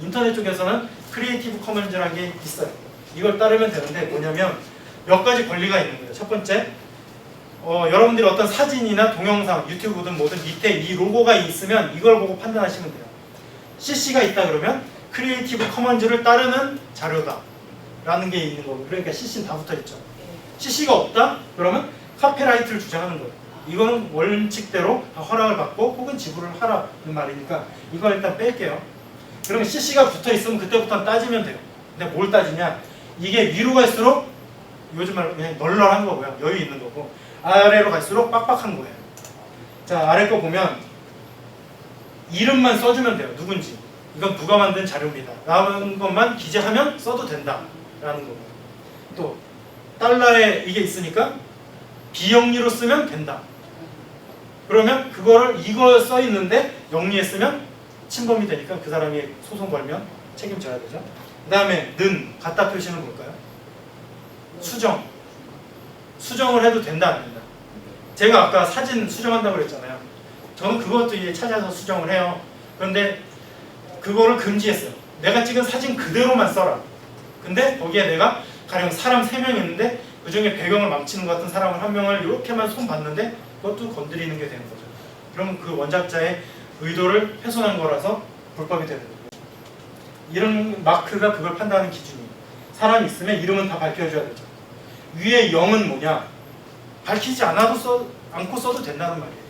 인터넷 쪽에서는 크리에이티브 커먼즈라는 게 있어요. 이걸 따르면 되는데 뭐냐면 몇 가지 권리가 있는 거예요. 첫 번째, 어, 여러분들이 어떤 사진이나 동영상, 유튜브든 뭐든 밑에 이 로고가 있으면 이걸 보고 판단하시면 돼요. CC가 있다 그러면 크리에이티브 커먼즈를 따르는 자료다. 라는 게 있는 거고. 그러니까 CC는 다 붙어 있죠. CC가 없다? 그러면 카피라이트를 주장하는 거예요. 이거는 원칙대로 다 허락을 받고 혹은 지불을 하라는 말이니까 이거 일단 뺄게요. 그러면 CC가 붙어 있으면 그때부터 따지면 돼요. 근데 뭘 따지냐? 이게 위로 갈수록 요즘 말로 그냥 널널한 거고요. 여유 있는 거고 아래로 갈수록 빡빡한 거예요. 자 아래 거 보면 이름만 써주면 돼요. 누군지. 이건 누가 만든 자료입니다. 라는 것만 기재하면 써도 된다라는 거고. 또 달러에 이게 있으니까 비영리로 쓰면 된다. 그러면 그거를 이거 써 있는데 영리에 쓰면 침범이 되니까 그 사람이 소송 걸면 책임져야 되죠. 그 다음에 는 갖다 표시는 뭘까요? 수정. 수정을 해도 된다 안 된다. 제가 아까 사진 수정한다고 그랬잖아요. 저는 그것도 이제 찾아서 수정을 해요. 그런데 그거를 금지했어요. 내가 찍은 사진 그대로만 써라. 근데 거기에 내가 가령 사람 3명 있는데 그 중에 배경을 망치는 것 같은 사람을 한 명을 이렇게만 손 봤는데 그것도 건드리는 게 되는 거죠. 그러면 그 원작자의 의도를 훼손한 거라서 불법이 되는 거예요. 이런 마크가 그걸 판단하는 기준이에요. 사람이 있으면 이름은 다 밝혀줘야 되죠. 위에 0은 뭐냐? 밝히지 않아도 써, 않고 써도 된다는 말이에요.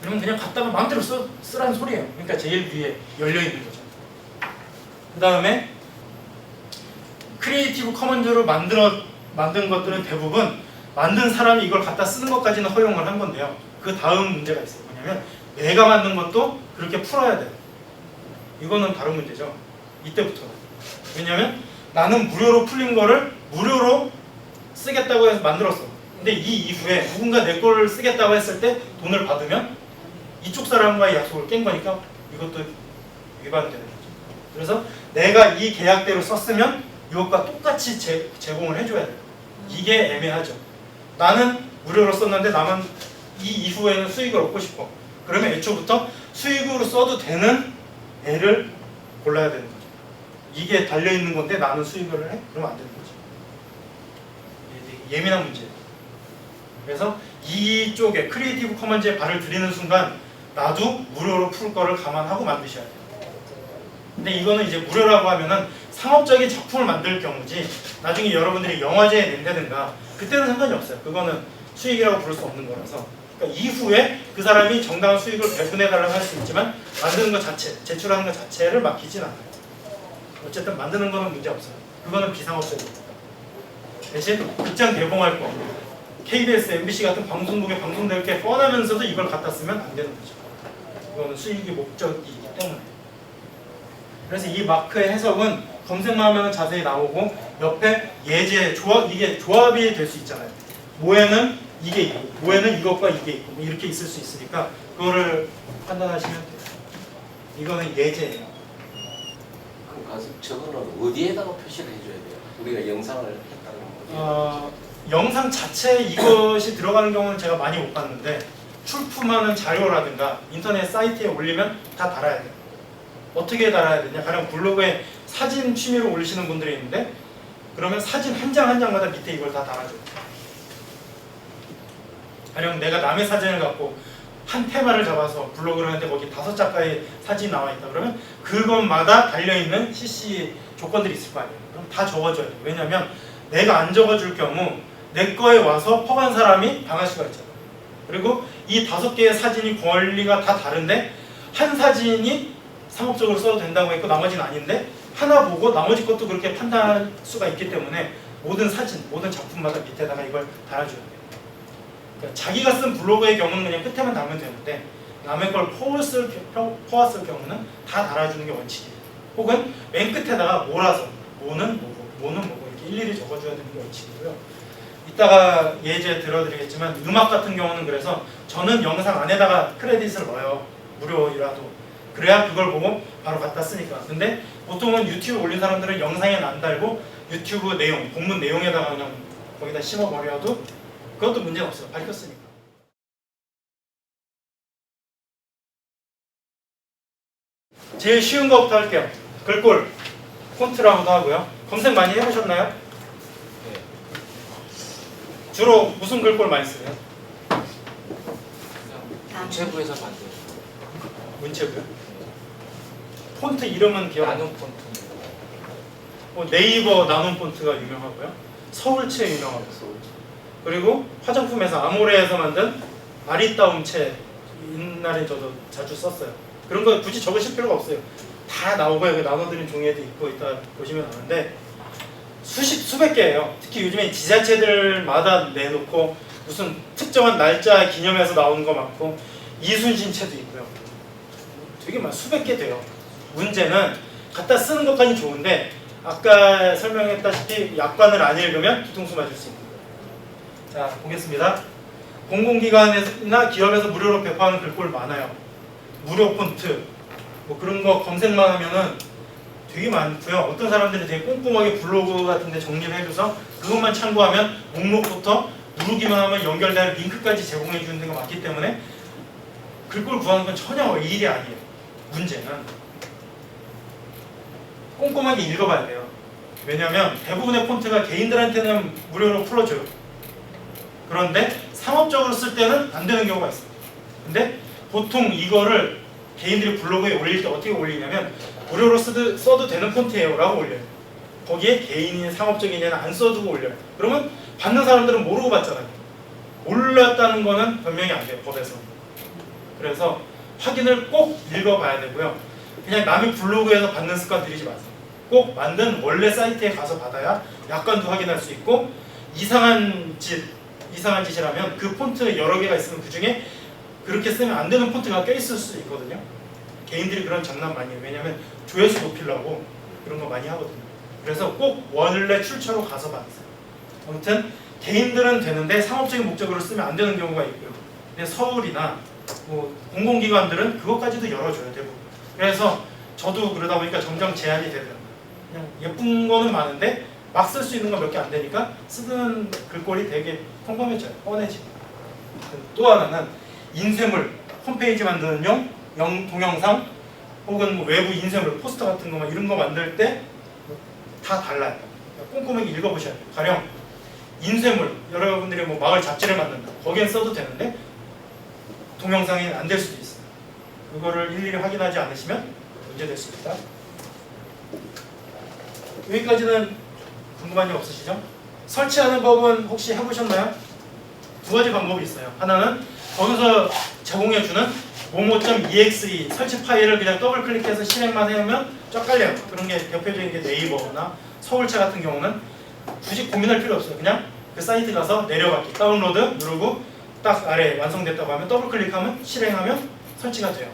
그러면 그냥 갖다가 마음대로 써, 쓰라는 소리예요. 그러니까 제일 위에 열려 있는 거죠. 그 다음에 크리에이티브 커먼즈로 만들어 만든 것들은 대부분 만든 사람이 이걸 갖다 쓰는 것까지는 허용을 한 건데요. 그 다음 문제가 있어요. 뭐냐면 내가 만든 것도 그렇게 풀어야 돼요. 이거는 다른 문제죠. 이때부터. 왜냐면 나는 무료로 풀린 거를 무료로 쓰겠다고 해서 만들었어. 근데 이 이후에 누군가 내 거를 쓰겠다고 했을 때 돈을 받으면 이쪽 사람과의 약속을 깬 거니까 이것도 위반되는 거죠. 그래서 내가 이 계약대로 썼으면 이것과 똑같이 제, 제공을 해줘야 돼요. 이게 애매하죠. 나는 무료로 썼는데 나만 이 이후에는 수익을 얻고 싶어. 그러면 애초부터 수익으로 써도 되는 애를 골라야 되는 거죠. 이게 달려 있는 건데 나는 수익을 해? 그러면 안 되는 거죠. 예민한 문제예요. 그래서 이쪽에 크리에이티브 커먼즈에 발을 들이는 순간 나도 무료로 풀 거를 감안하고 만드셔야 돼요. 근데 이거는 이제 무료라고 하면은 상업적인 작품을 만들 경우지 나중에 여러분들이 영화제에 낸다든가 그때는 상관이 없어요. 그거는 수익이라고 부를 수 없는 거라서 그러니까 이후에 그 사람이 정당한 수익을 배분해 달라고 할 수 있지만 만드는 것 자체, 제출하는 것 자체를 맡기진 않아요. 어쨌든 만드는 거는 문제 없어요. 그거는 비상업적입니다. 대신 극장 개봉할 거 KBS, MBC 같은 방송국에 방송될 게 뻔하면서도 이걸 갖다 쓰면 안 되는 거죠. 이거는 수익이 목적이기 때문에. 그래서 이 마크의 해석은 검색만 하면 자세히 나오고 옆에 예제, 조합 이게 조합이 될 수 있잖아요. 모에는 이게 있고 모에는 이것과 이게 있고 뭐 이렇게 있을 수 있으니까 그거를 판단하시면 돼요. 이거는 예제예요. 그럼 가서 저거는 어디에다가 표시를 해줘야 돼요? 우리가 영상을 했다는 거. 어, 영상 자체에 이것이 들어가는 경우는 제가 많이 못 봤는데 출품하는 자료라든가 인터넷 사이트에 올리면 다 달아야 돼요. 어떻게 달아야 되냐? 가령 블로그에 사진 취미로 올리시는 분들이 있는데 그러면 사진 한 장 한 장마다 밑에 이걸 다 달아줘요. 가령 내가 남의 사진을 갖고 한 테마를 잡아서 블로그를 하는데 거기 다섯 작가의 사진이 나와 있다 그러면 그것마다 달려있는 CC 조건들이 있을 거 아니에요. 그럼 다 적어줘야 돼요. 왜냐면 내가 안 적어줄 경우 내 거에 와서 퍼간 사람이 당할 수가 있잖아요. 그리고 이 다섯 개의 사진이 권리가 다 다른데 한 사진이 상업적으로 써도 된다고 했고 나머지는 아닌데 하나 보고 나머지 것도 그렇게 판단할 수가 있기 때문에 모든 사진, 모든 작품마다 밑에다가 이걸 달아줘야 돼요. 그러니까 자기가 쓴 블로그의 경우는 그냥 끝에만 달면 되는데 남의 걸 퍼왔을, 겨- 퍼왔을 경우는 다 달아주는 게 원칙이에요. 혹은 맨 끝에다가 몰아서 뭐는 뭐고 뭐는 뭐고 이렇게 일일이 적어줘야 되는 게 원칙이고요. 이따가 예제 들어드리겠지만 음악 같은 경우는 그래서 저는 영상 안에다가 크레딧을 넣어요. 무료이라도. 그래야 그걸 보고 바로 갖다 쓰니까. 근데 보통은 유튜브 올린 사람들은 영상에 안 달고 유튜브 내용, 본문 내용에다가 그냥 거기다 심어버려도 그것도 문제는 없어요. 밝혔으니까. 제일 쉬운 거부터 할게요. 글꼴 폰트라고도 하고요. 검색 많이 해보셨나요? 네. 주로 무슨 글꼴 많이 쓰세요? 아. 우체부에서 만든 문체고요. 폰트 이름은 기억 안 나요? 나눔 폰트. 뭐 네이버 나눔 폰트가 유명하고요. 서울체 유명하고 그리고 화장품에서 아모레에서 만든 아리따움체 옛날에 저도 자주 썼어요. 그런 거 굳이 적으실 필요가 없어요. 다 나오고 여기 나눠드린 종이에도 있고 이따 보시면 아는데 수십 수백 개예요. 특히 요즘에 지자체들마다 내놓고 무슨 특정한 날짜 기념해서 나오는 거 많고 이순신체도 있고요. 되게 많 수백 개 돼요. 문제는 갖다 쓰는 것까지 좋은데 아까 설명했다시피 약관을 안 읽으면 뒤통수 맞을 수 있는. 자 보겠습니다. 공공기관이나 기업에서 무료로 배포하는 글꼴 많아요. 무료 폰트 뭐 그런 거 검색만 하면은 되게 많고요. 어떤 사람들이 되게 꼼꼼하게 블로그 같은 데 정리를 해줘서 그것만 참고하면 목록부터 누르기만 하면 연결될 링크까지 제공해 주는 데가 많기 때문에 글꼴 구하는 건 전혀 일이 아니에요. 문제는 꼼꼼하게 읽어봐야 돼요. 왜냐하면 대부분의 폰트가 개인들한테는 무료로 풀어줘요. 그런데 상업적으로 쓸 때는 안 되는 경우가 있어요. 근데 보통 이거를 개인들이 블로그에 올릴 때 어떻게 올리냐면 무료로 쓰도, 써도 되는 폰트예요 라고 올려요. 거기에 개인이 상업적이냐는 안 써두고 올려요. 그러면 받는 사람들은 모르고 받잖아요. 몰랐다는 거는 변명이 안 돼요 법에서. 그래서 확인을 꼭 읽어봐야 되고요. 그냥 남의 블로그에서 받는 습관 들이지 마세요. 꼭 만든 원래 사이트에 가서 받아야 약관도 확인할 수 있고 이상한 짓 이상한 짓이라면 그 폰트 여러 개가 있으면 그 중에 그렇게 쓰면 안 되는 폰트가 껴 있을 수 있거든요. 개인들이 그런 장난 많이 해요. 왜냐하면 조회수 높이려고 그런 거 많이 하거든요. 그래서 꼭 원래 출처로 가서 받으세요. 아무튼 개인들은 되는데 상업적인 목적으로 쓰면 안 되는 경우가 있고요. 근데 서울이나 뭐 공공기관들은 그것까지도 열어줘요 대부분. 그래서 저도 그러다 보니까 점점 제한이 되더라고요. 그냥 예쁜 거는 많은데 막 쓸 수 있는 건 몇 개 안 되니까 쓰는 글꼴이 되게 평범해져요. 뻔해지고. 또 하나는 인쇄물 홈페이지 만드는 용, 영, 동영상 혹은 뭐 외부 인쇄물 포스터 같은 거만 이런 거 만들 때 다 달라요. 꼼꼼하게 읽어보셔야 돼요. 가령 인쇄물 여러분들이 뭐 마을 잡지를 만든다. 거기엔 써도 되는데 동영상이 안될 수도 있어요. 그거를 일일이 확인하지 않으시면 문제될 수 있다. 여기까지는 궁금한 점 없으시죠? 설치하는 법은 혹시 해보셨나요? 두 가지 방법이 있어요. 하나는 거기서 제공해주는 momo.exe 설치 파일을 그냥 더블 클릭해서 실행만 해오면 쫙 깔려요. 그런 게 대표적인 게 네이버나 서울차 같은 경우는 굳이 고민할 필요 없어요. 그냥 그 사이트 가서 내려받기 다운로드 누르고 딱 아래 완성됐다고 하면 더블 클릭하면 실행하면 설치가 돼요.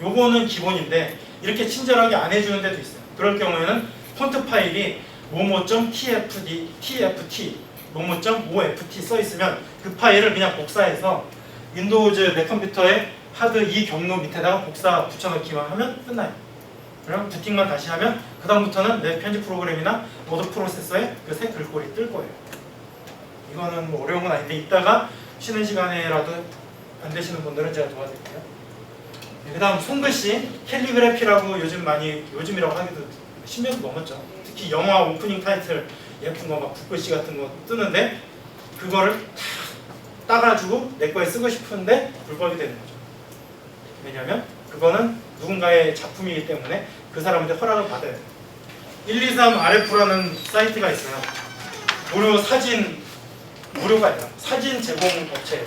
요거는 기본인데 이렇게 친절하게 안 해주는 데도 있어요. 그럴 경우에는 폰트 파일이 momo.tfd, tft, momo.oft 써 있으면 그 파일을 그냥 복사해서 윈도우즈 내 컴퓨터에 하드 이 경로 밑에다가 복사 붙여넣기만 하면 끝나요. 그럼 부팅만 다시 하면 그 다음부터는 내 편집 프로그램이나 모드 프로세서에 그 새 글꼴이 뜰 거예요. 이거는 뭐 어려운 건 아닌데 이따가 쉬는 시간에라도 안 되시는 분들은 제가 도와드릴게요. 그 다음 손글씨 캘리그래피라고 요즘 많이 요즘이라고 하기도 10년도 넘었죠. 특히 영화 오프닝 타이틀 예쁜 거 막 붓글씨 같은 거 뜨는데 그거를 다 따가지고 내 거에 쓰고 싶은데 불법이 되는 거죠. 왜냐하면 그거는 누군가의 작품이기 때문에 그 사람한테 허락을 받아야 돼요. 123 RF라는 사이트가 있어요. 무료 사진 무료가 아니라 사진 제공 업체예요.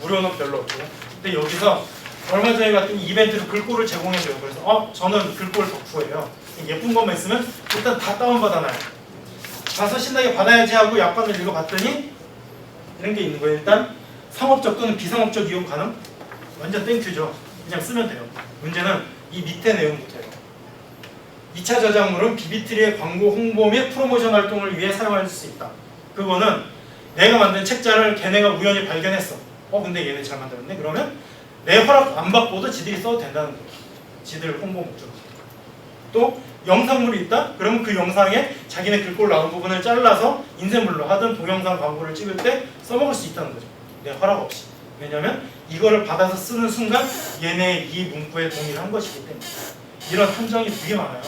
무료는 별로 없고요. 근데 여기서 얼마 전에 같은 이벤트로 글꼴을 제공해줘요. 그래서 어 저는 글꼴 덕후예요. 예쁜 것만 있으면 일단 다 다운받아놔요. 가서 신나게 받아야지 하고 약관을 읽어봤더니 이런 게 있는 거예요. 일단 상업적 또는 비상업적 이용 가능? 완전 땡큐죠. 그냥 쓰면 돼요. 문제는 이 밑에 내용부터예요. 2차 저작물은 비비트리의 광고 홍보 및 프로모션 활동을 위해 사용할 수 있다. 그거는 내가 만든 책자를 걔네가 우연히 발견했어. 어 근데 얘네 잘 만들었네. 그러면 내 허락 안 받고도 지들이 써도 된다는 거예요. 지들 홍보 목적. 또 영상물이 있다? 그러면 그 영상에 자기네 글꼴 나온 부분을 잘라서 인쇄물로 하든 동영상 광고를 찍을 때 써먹을 수 있다는 거죠. 내 허락 없이. 왜냐면 이거를 받아서 쓰는 순간 얘네 이 문구에 동의를 한 것이기 때문에 이런 함정이 되게 많아요.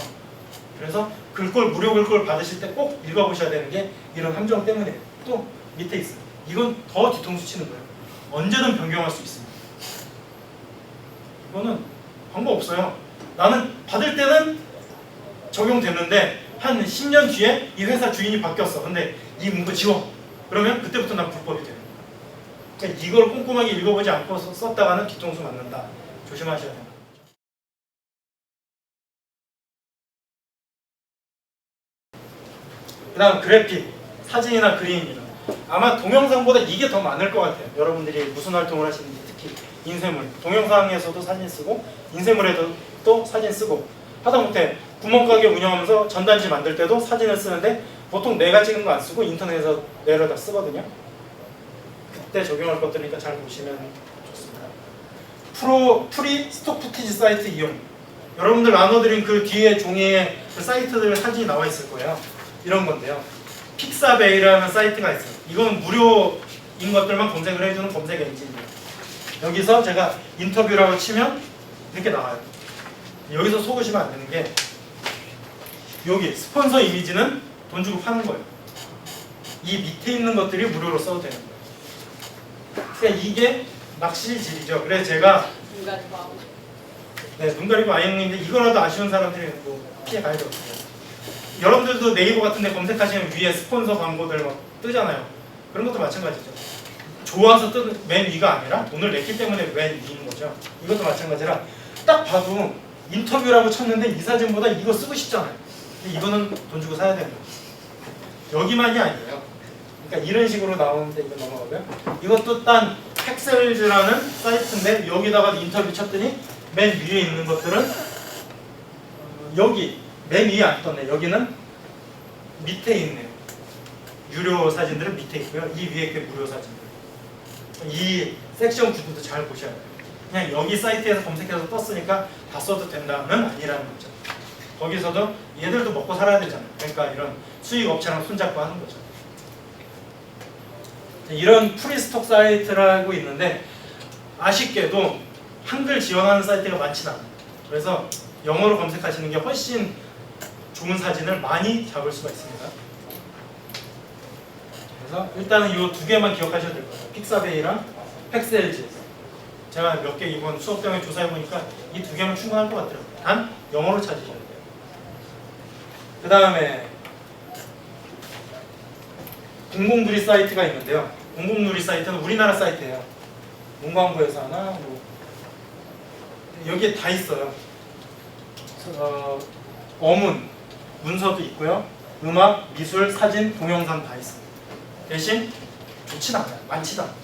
그래서 글꼴 무료 글꼴 받으실 때 꼭 읽어보셔야 되는 게 이런 함정 때문에 또 밑에 있어요. 이건 더 뒤통수 치는 거예요. 언제든 변경할 수 있습니다. 이거는 방법 없어요. 나는 받을 때는 적용됐는데 한 10년 뒤에 이 회사 주인이 바뀌었어. 근데 이 문구 지워. 그러면 그때부터 난 불법이 돼요. 그러니까 이걸 꼼꼼하게 읽어보지 않고 써- 썼다가는 뒤통수 맞는다. 조심하셔야 돼요. 그 다음 그래픽, 사진이나 그림입니다. 아마 동영상보다 이게 더 많을 것 같아요. 여러분들이 무슨 활동을 하시는지 특히 인쇄물, 동영상에서도 사진 쓰고 인쇄물에도 또 사진 쓰고 하다못해 구멍가게 운영하면서 전단지 만들 때도 사진을 쓰는데 보통 내가 찍은 거 안 쓰고 인터넷에서 내려다 쓰거든요. 그때 적용할 것들이니까 잘 보시면 좋습니다. 프로 프리 스톡 푸티지 사이트 이용. 여러분들 나눠드린 그 뒤에 종이에 그 사이트들 사진이 나와 있을 거예요. 이런 건데요. 픽사베이라는 사이트가 있어요. 이건 무료인 것들만 검색을 해주는 검색 엔진이에요. 여기서 제가 인터뷰라고 치면 이렇게 나와요. 여기서 속으시면 안 되는 게 여기 스폰서 이미지는 돈 주고 파는 거예요. 이 밑에 있는 것들이 무료로 써도 되는 거예요. 그러니까 이게 낚시질이죠. 그래서 제가. 네, 눈 가리고 아이형인데 이거라도 아쉬운 사람들이 뭐 피해 가야 되거든요. 여러분들도 네이버 같은 데 검색하시면 위에 스폰서 광고들 막 뜨잖아요. 그런 것도 마찬가지죠. 좋아서 뜨는 맨 위가 아니라 돈을 냈기 때문에 맨 위인 거죠. 이것도 마찬가지라 딱 봐도 인터뷰라고 쳤는데 이 사진보다 이거 쓰고 싶잖아요. 이거는 돈 주고 사야 되는 거죠. 여기만이 아니에요. 그러니까 이런 식으로 나오는데 이거 넘어가고요. 이것도 딴 팩셀즈라는 사이트인데 여기다가 인터뷰 쳤더니 맨 위에 있는 것들은 어, 여기 맨 위에 안 떴네. 여기는 밑에 있네요. 유료 사진들은 밑에 있고요. 이 위에 게 무료 사진들. 이 섹션 구조도 잘 보셔야 돼요. 그냥 여기 사이트에서 검색해서 떴으니까 다 써도 된다는 아니라는 거죠. 거기서도 얘들도 먹고 살아야 되잖아요. 그러니까 이런 수익 업체랑 손잡고 하는 거죠. 이런 프리스톡 사이트라고 있는데 아쉽게도 한글 지원하는 사이트가 많지는 않아요. 그래서 영어로 검색하시는 게 훨씬 좋은 사진을 많이 잡을 수가 있습니다. 그래서 일단은 이 두 개만 기억하셔도 될 거예요. 픽사베이랑 팩셀즈. 제가 몇 개 이번 수업 때문에 조사해 보니까 이 두 개면 충분할 것 같아요. 단 영어로 찾으셔야 돼요. 그 다음에 공공누리 사이트가 있는데요. 공공누리 사이트는 우리나라 사이트예요. 문광부에서 하나 뭐 여기에 다 있어요. 어, 어문, 문서도 있고요. 음악, 미술, 사진, 동영상 다 있어요. 대신 좋진 않아요. 많지도 않아요.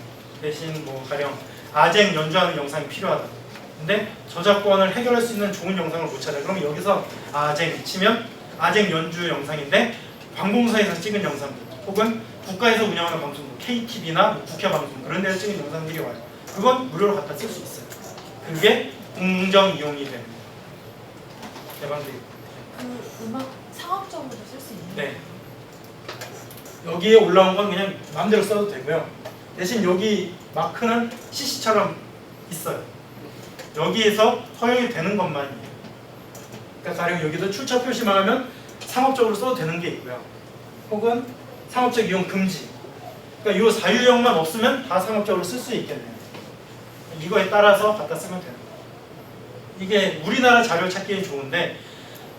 대신 뭐 가령 아쟁 연주하는 영상이 필요하다. 근데 저작권을 해결할 수 있는 좋은 영상을 못 찾아요. 그러면 여기서 아쟁 치면 아쟁 연주 영상인데 관공서에서 찍은 영상들 혹은 국가에서 운영하는 방송국 KTV나 국회 방송 그런 데서 찍은 영상들이 와요. 그건 무료로 갖다 쓸 수 있어요. 그게 공정 이용이 되는 대방들이 그 음악 상업적으로도 쓸수 있는 네. 여기에 올라온 건 그냥 마음대로 써도 되고요. 대신 여기 마크는 CC처럼 있어요. 여기에서 허용이 되는 것만이에요. 그러니까 가령 여기도 출처 표시만 하면 상업적으로 써도 되는 게 있고요. 혹은 상업적 이용 금지. 그러니까 이 사유형만 없으면 다 상업적으로 쓸 수 있겠네요. 이거에 따라서 갖다 쓰면 되는 거예요. 이게 우리나라 자료 찾기에 좋은데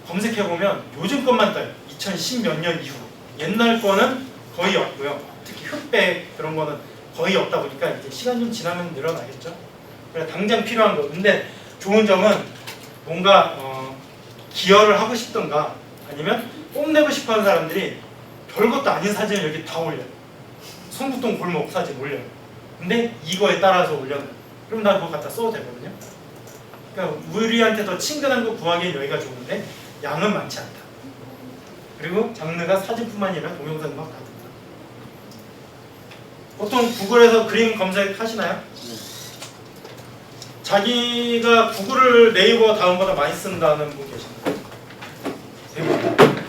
검색해 보면 요즘 것만 떠요. 2010몇 년 이후. 옛날 거는 거의 없고요. 특히 흑백 그런 거는 거의 없다 보니까 이제 시간 좀 지나면 늘어나겠죠. 그래 당장 필요한 거. 근데 좋은 점은 뭔가 어, 기여를 하고 싶던가 아니면 뽐내고 싶어하는 사람들이 별것도 아닌 사진을 여기 다 올려요. 성북동 골목 사진 올려요. 근데 이거에 따라서 올려요. 그럼 나 그거 갖다 써도 되거든요. 그러니까 우리한테 더 친근한 거 구하기엔 여기가 좋은데 양은 많지 않다. 그리고 장르가 사진뿐만 아니라 동영상 음악 다 든다. 보통 구글에서 그림 검색하시나요? 자기가 구글을 네이버 다음보다 많이 쓴다는 분 계신가요? 대부분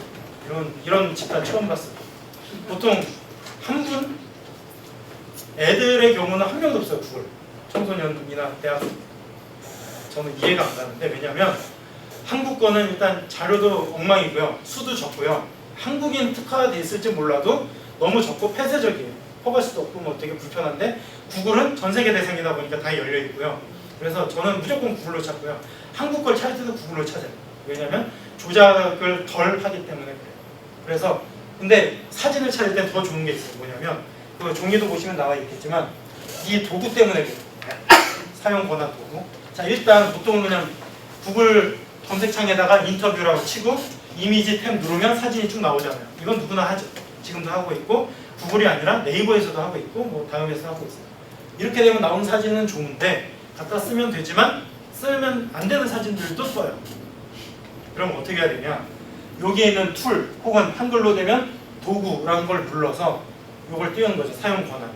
이런 이런 집단 처음 봤어요. 보통 한 분? 애들의 경우는 한 명도 없어요 구글 청소년이나 대학생. 저는 이해가 안 가는데 왜냐면 한국 거는 일단 자료도 엉망이고요. 수도 적고요. 한국인 특화돼 있을지 몰라도 너무 적고 폐쇄적이에요. 퍼갈 수도 없고 뭐 되게 불편한데 구글은 전 세계 대상이다 보니까 다 열려 있고요. 그래서 저는 무조건 구글로 찾고요. 한국 걸 찾을 때도 구글로 찾아요. 왜냐면 조작을 덜 하기 때문에 그래요. 그래서 근데 사진을 찾을 때 더 좋은 게 있어요. 뭐냐면 그 종이도 보시면 나와 있겠지만 이 도구 때문에 그래요. 사용 권한 도구. 자 일단 보통은 그냥 구글 검색창에다가 인터뷰라고 치고 이미지 탭 누르면 사진이 쭉 나오잖아요. 이건 누구나 하죠. 지금도 하고 있고 구글이 아니라 네이버에서도 하고 있고 뭐 다음에서 하고 있어요. 이렇게 되면 나온 사진은 좋은데 갖다 쓰면 되지만 쓰면 안 되는 사진들도 써요. 그럼 어떻게 해야 되냐? 여기에 있는 툴 혹은 한글로 되면 도구라는 걸 눌러서 이걸 띄우는 거죠. 사용 권한.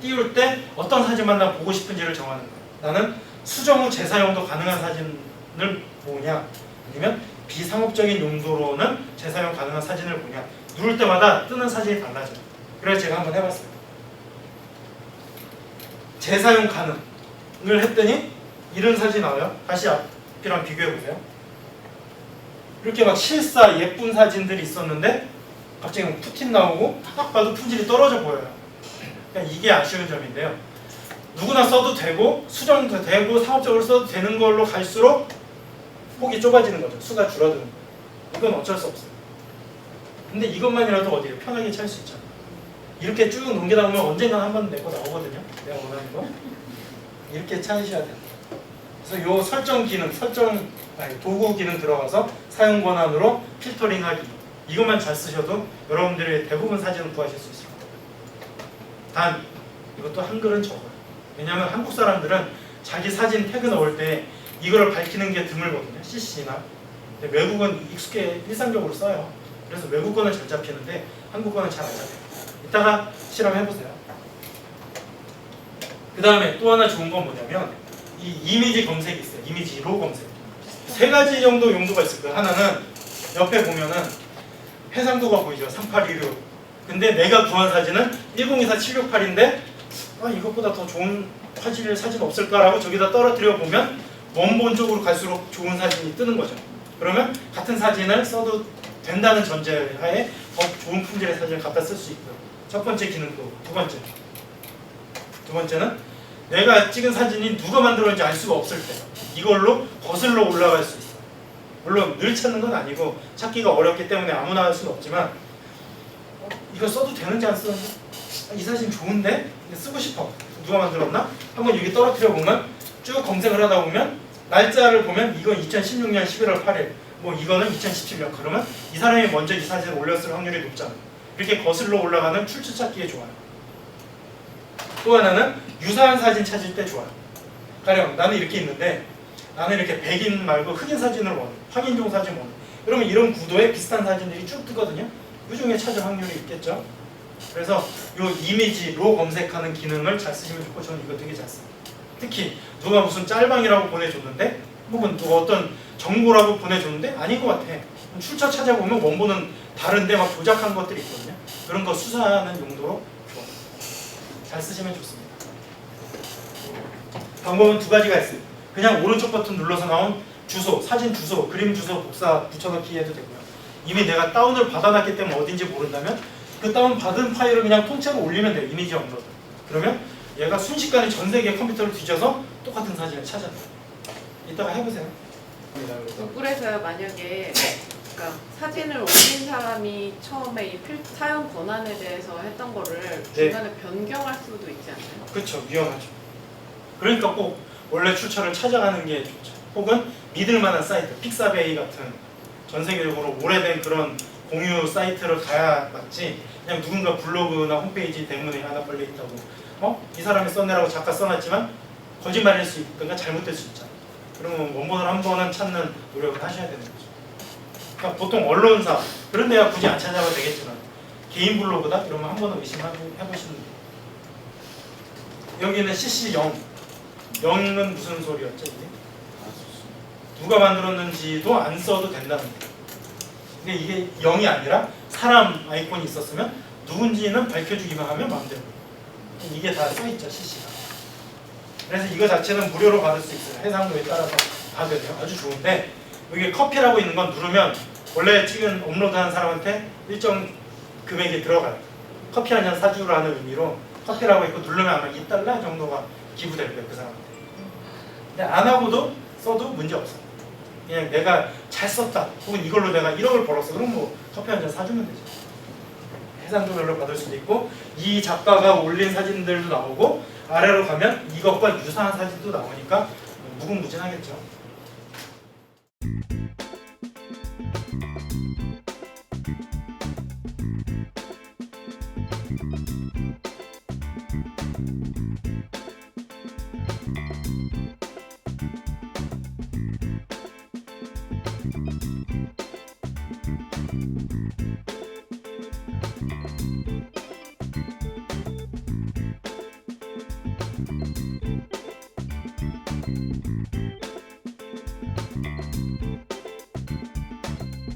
띄울 때 어떤 사진만 나 보고 싶은지를 정하는 거예요. 나는 수정 후 재사용도 가능한 사진을 보냐 아니면 비상업적인 용도로는 재사용 가능한 사진을 보냐 누를 때마다 뜨는 사진이 달라져요. 그래서 제가 한번 해봤어요. 재사용 가능을 했더니 이런 사진이 나와요. 다시 앞이랑 비교해 보세요. 이렇게 막 실사 예쁜 사진들이 있었는데 갑자기 막 푸틴 나오고 딱 봐도 품질이 떨어져 보여요. 그러니까 이게 아쉬운 점인데요. 누구나 써도 되고 수정도 되고 상업적으로 써도 되는 걸로 갈수록 폭이 좁아지는 거죠. 수가 줄어드는 거예요. 이건 어쩔 수 없어요. 근데 이것만이라도 어디에 편하게 찾을 수 있잖아요. 이렇게 쭉 넘기다 보면 언젠가 한번 내 거 나오거든요. 내가 원하는 거. 이렇게 찾으셔야 돼요. 그래서 요 설정 기능, 설정 아니, 도구 기능 들어가서 사용 권한으로 필터링하기. 이것만 잘 쓰셔도 여러분들의 대부분 사진을 구하실 수 거예요. 단 이것도 한글은 적어요. 왜냐하면 한국 사람들은 자기 사진 태그 넣을 때 이거를 밝히는 게 드물거든요. CC나. 근데 외국은 익숙해 일상적으로 써요. 그래서 외국 거는 잘 잡히는데 한국 거는 잘 안 잡혀요. 이따가 실험해 보세요. 그 다음에 또 하나 좋은 건 뭐냐면 이 이미지 검색이 있어요. 이미지 로 검색. 세 가지 정도 용도가 있을 거예요. 하나는 옆에 보면은 해상도가 보이죠. 3816. 근데 내가 구한 사진은 1024 768인데 아, 이것보다 더 좋은 화질 사진 없을까라고 저기다 떨어뜨려 보면 원본 쪽으로 갈수록 좋은 사진이 뜨는 거죠. 그러면 같은 사진을 써도 된다는 전제하에 더 좋은 품질의 사진을 갖다 쓸 수 있고요. 첫 번째 기능도 두 번째. 두 번째는 내가 찍은 사진이 누가 만들었는지 알 수가 없을 때 이걸로 거슬러 올라갈 수 있어요. 물론 늘 찾는 건 아니고 찾기가 어렵기 때문에 아무나 할 수는 없지만 어, 이거 써도 되는지 안 쓰는지 아, 이 사진 좋은데 쓰고 싶어 누가 만들었나? 한번 여기 떨어뜨려 보면 쭉 검색을 하다 보면 날짜를 보면 이건 2016년 11월 8일 뭐 이거는 2017년 그러면 이 사람이 먼저 이 사진을 올렸을 확률이 높잖아요 이렇게 거슬러 올라가는 출처 찾기에 좋아요. 또 하나는 유사한 사진 찾을 때 좋아요. 가령 나는 이렇게 있는데 나는 이렇게 백인 말고 흑인 사진을 원해. 확인종 사진 원해. 그러면 이런 구도에 비슷한 사진들이 쭉 뜨거든요. 그 중에 찾을 확률이 있겠죠? 그래서 요 이미지로 검색하는 기능을 잘 쓰시면 좋고 저는 이거 되게 잘 써요. 특히 누가 무슨 짤방이라고 보내줬는데 혹은 누가 어떤 정보라고 보내줬는데 아닌 것 같아. 출처 찾아보면 원본은 다른데 막 조작한 것들이 있거든요. 그런 거 수사하는 용도로 좋아요. 잘 쓰시면 좋습니다. 방법은 두 가지가 있어요. 그냥 오른쪽 버튼 눌러서 나온 주소, 사진 주소, 그림 주소 복사 붙여넣기 해도 되고요. 이미 내가 다운을 받아놨기 때문에 어딘지 모른다면 그 다운 받은 파일을 그냥 통째로 올리면 돼요. 이미지 업로드. 그러면 얘가 순식간에 전 세계 컴퓨터를 뒤져서 똑같은 사진을 찾아내요. 이따가 해보세요. 구글에서 만약에 그러니까 사진을 올린 사람이 처음에 이 필, 사용 권한에 대해서 했던 거를 중간에 변경할 수도 있지 않나요? 그렇죠. 위험하죠. 그러니까 꼭 원래 출처를 찾아가는 게 좋죠. 혹은 믿을 만한 사이트, 픽사베이 같은 전 세계적으로 오래된 그런 공유 사이트를 가야 맞지. 그냥 누군가 블로그나 홈페이지 대문에 하나 걸려 있다고. 어? 이 사람이 써내라고 작가 써놨지만 거짓말일 수 있거나 잘못될 수 있잖아. 그러면 원본을 한 번은 찾는 노력을 하셔야 되는 거죠. 그러니까 보통 언론사 그런 데가 굳이 안 찾아봐도 되겠지만 개인 블로그다 이러면 한 번은 의심하고 해보시는 거예요. 여기는 CC0 0은 무슨 소리였죠 이게? 누가 만들었는지도 안 써도 된다는 거예요. 근데 이게 0이 아니라 사람 아이콘이 있었으면 누군지는 밝혀주기만 하면 마음대로. 이게 다 써있죠 CC가. 그래서 이거 자체는 무료로 받을 수 있어요. 해상도에 따라서 돼요. 아주 좋은데 여기 커피라고 있는 건 누르면 원래 찍은 업로드한 사람한테 일정 금액이 들어가요. 커피 한 잔 사주라는 의미로 커피라고 있고 누르면 아마 2달러 정도가 기부될 거예요 그 사람한테. 근데 안 하고도 써도 문제 없어. 그냥 내가 잘 썼다 혹은 이걸로 내가 1억을 벌었어 그럼 뭐 커피 한 잔 사주면 되죠. 해상도 별로 받을 수도 있고 이 작가가 올린 사진들도 나오고 아래로 가면 이것과 유사한 사진도 나오니까 무궁무진하겠죠.